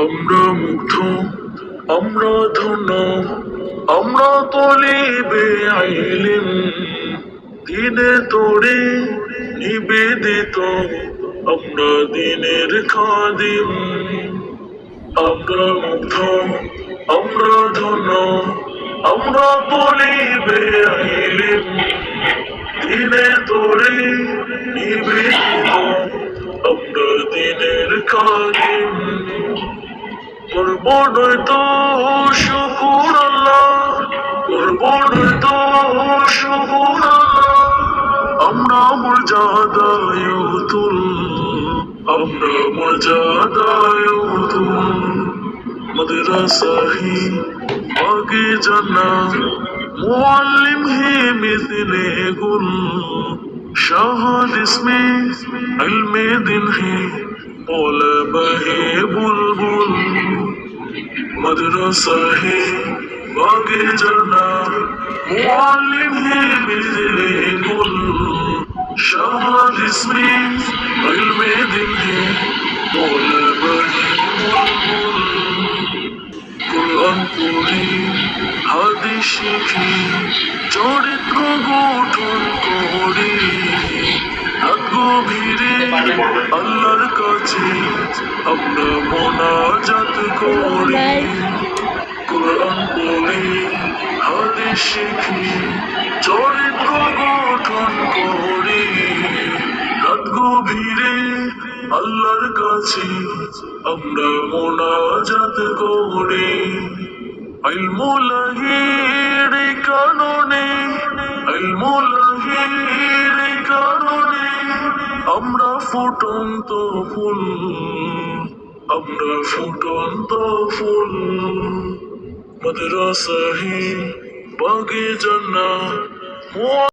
আমরা মুগ্ধ, আমরা ধন্য, আমরা তলিবে আইলিম দিনে তোরে নিবেদিত, আমরা দিনের খাদিম। আমরা মুগ্ধ, আমরা ধন্য, আমরা তলিবে আইলিম দিনে তোরে নিবেদিত, আমরা দিনের খাদিম। করব নয়তো শুকুর আল্লাহ, করব নয়তো শুকুর আল্লাহ। আমরা মর্যাদা ইউতুল, আমরা মর্যাদা ইউতুল। মাদ্রাসাহি আগে জানা মুআল্লিম হে মিথলে গুল। শাহাদ ইসমে, ইলমে দিন হে বল বহে বুলবুল। مدرسه باقي جنا معلمه مثله كل شهر اسمي علم دينه طلبه কোরআন পড়ি হাদিস শিখি চরিত্র গঠন করি রাত গভীরে আল্লাহর কাছে আমরা মোনাজাত করি কোরআন পড়ি হাদিস শিখি চরিত্র গঠন করি। রাত গভীরে আল্লাহর কাছে আমরা মোনাজাত করি। ইলমুল্লাহির কারণে ইলমুল্লাহির কারণে আমরা ফুটন্ত ফুল আমরা ফুটন্ত ফুল। মাদ্রাসাহি বাগে জান্নাত